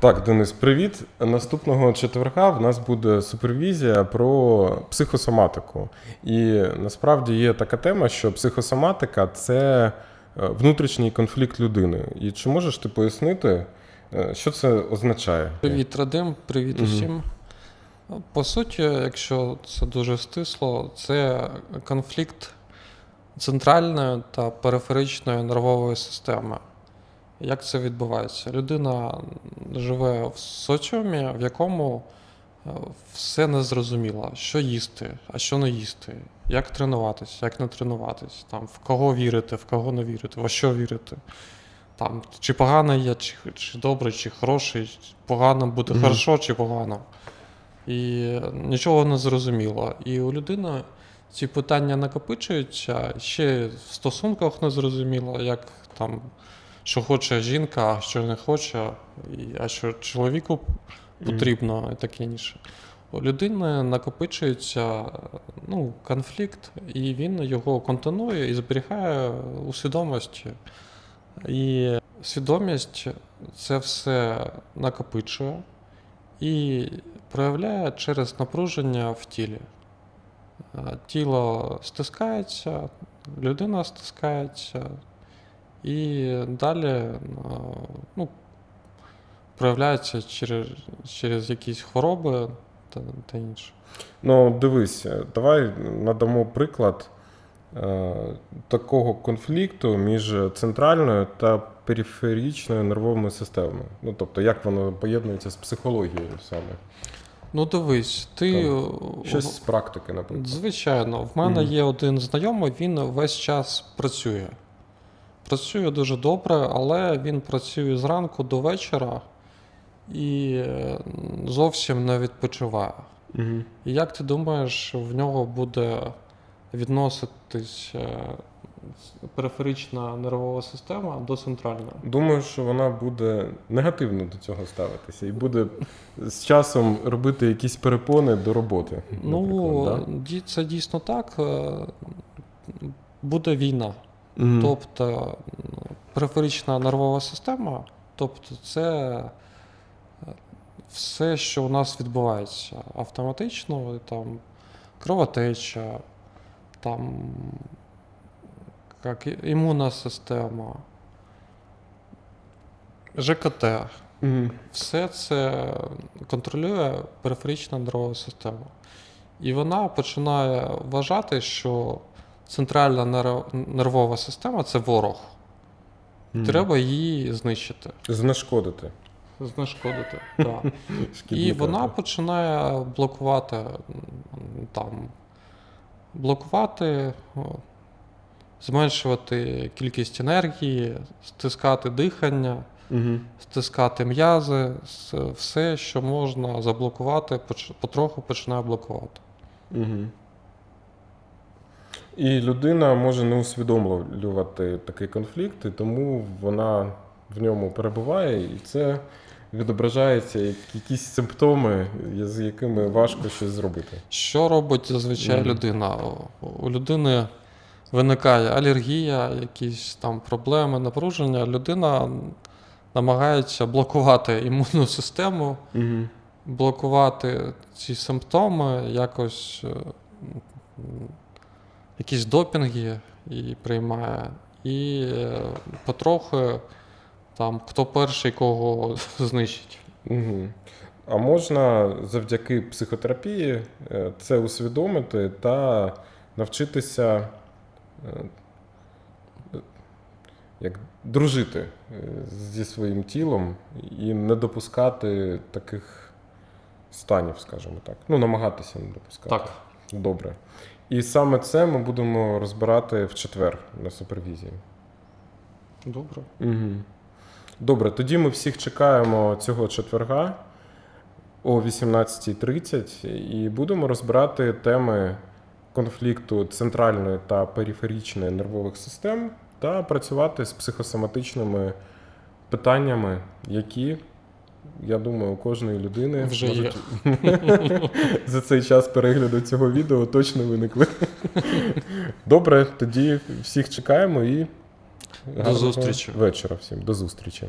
Так, Денис, привіт. Наступного четверга в нас буде супервізія про психосоматику. І насправді є така тема, що психосоматика це е, внутрішній конфлікт людини. І чи можеш ти пояснити, е, що це означає? Привіт, Радим, привіт Мгм. усім. По суті, якщо це дуже стисло, це конфлікт центральної та периферичної нервової системи. Як це відбувається? Людина живе в соціумі, в якому е, все незрозуміло, що їсти, а що не їсти, як тренуватися, як не тренуватись, там, в кого вірити, в кого не вірити, во що вірити. Там, чи погано є, чи, чи добре, чи хороший, погано буде Мгм. хорошо, чи погано. І нічого не зрозуміло. І у людини ці питання накопичуються, ще в стосунках не зрозуміло, як там, що хоче жінка, а що не хоче, а що чоловіку потрібно, і таке інше. У людини накопичується ну, конфлікт, і він його континує і зберігає у свідомості. І свідомість це все накопичує і проявляє через напруження в тілі. Е, Тіло стискається, людина стискається, і далі е, ну, проявляється через, через якісь хвороби та, та інше. Ну, дивись, давай надамо приклад е, такого конфлікту між центральною та периферичною нервовими системами. Ну, тобто, як воно поєднується з психологією саме. Ну, дивись, ти. Там, Щось з практики, наприклад. Звичайно, в мене Мгм. є один знайомий, він весь час працює. Працює дуже добре, але він працює зранку до вечора і е, зовсім не відпочиває. Угу. І як ти думаєш, в нього буде відноситись е, периферична нервова система до центральної? Думаю, що вона буде негативно до цього ставитися і буде з часом робити якісь перепони до роботи. Ну, ді- це дійсно так. е, Буде війна. Мгм. Тобто периферична нервова система, тобто це е, все, що у нас відбувається автоматично, там кровотеча, там як імунна система, ЖКТ. Мгм. Все це контролює периферична нервова система. І вона починає вважати, що центральна нервова система це ворог. Мгм. Треба її знищити, знешкодити. знешкодити. Так. І вона починає блокувати там, блокувати, зменшувати кількість енергії, стискати дихання, Мгм. стискати м'язи, все, що можна заблокувати, потроху починає блокувати. Мгм. І людина може не усвідомлювати такий конфлікт, і тому вона в ньому перебуває, і це відображається як якісь симптоми, з якими важко щось зробити. Що робить зазвичай людина? У- людини виникає алергія, якісь там проблеми, напруження. Людина намагається блокувати імунну систему, Угу. блокувати ці симптоми, якось е, якісь допінги і приймає. І е, потрохи там хто перший кого знищить. Угу. А можна завдяки психотерапії е, це усвідомити та навчитися е, як дружити зі своїм тілом і не допускати таких станів, скажімо так. Ну, намагатися не допускати. Так. Добре. І саме це ми будемо розбирати в четвер на супервізії. Добре. Угу. Добре, тоді ми всіх чекаємо цього четверга о 18.30 і будемо розбирати теми конфлікту центральної та периферичної нервових систем та працювати з психосоматичними питаннями, які, я думаю, у кожної людини Вже є. за цей час перегляду цього відео точно виникли. Добре, тоді всіх чекаємо і до зустрічі. вечора всім. До зустрічі.